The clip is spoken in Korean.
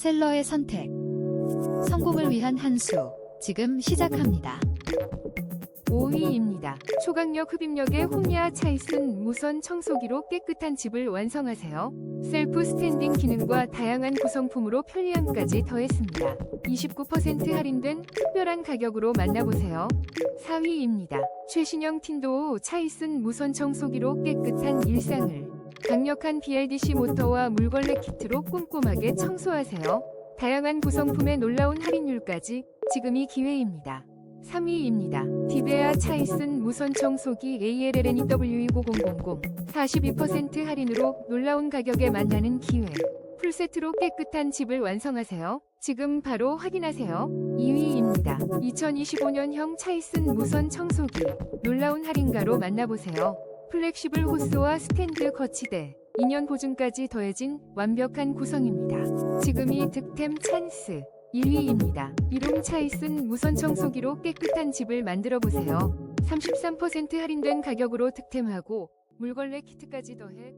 셀러의 선택. 성공을 위한 한 수. 지금 시작합니다. 5위입니다. 초강력 흡입력의 홈리아 차이슨 무선 청소기로 깨끗한 집을 완성하세요. 셀프 스탠딩 기능과 다양한 구성품으로 편리함까지 더했습니다. 29% 할인된 특별한 가격으로 만나보세요. 4위입니다. 최신형 틴도우 차이슨 무선 청소기로 깨끗한 일상을 강력한 BLDC 모터와 물걸레 키트로 꼼꼼하게 청소하세요. 다양한 구성품의 놀라운 할인율까지 지금이 기회입니다. 3위입니다. 디베아 차이슨 무선 청소기 ALLNEW20000 42% 할인으로 놀라운 가격에 만나는 기회. 풀세트로 깨끗한 집을 완성하세요. 지금 바로 확인하세요. 2위입니다. 2025년형 차이슨 무선 청소기 놀라운 할인가로 만나보세요. 플렉시블 호스와 스탠드 거치대 2년 보증까지 더해진 완벽한 구성입니다. 지금이 득템 찬스. 1위입니다. 이룸 차이슨 무선 청소기로 깨끗한 집을 만들어 보세요. 33% 할인된 가격으로 득템하고 물걸레 키트까지 더해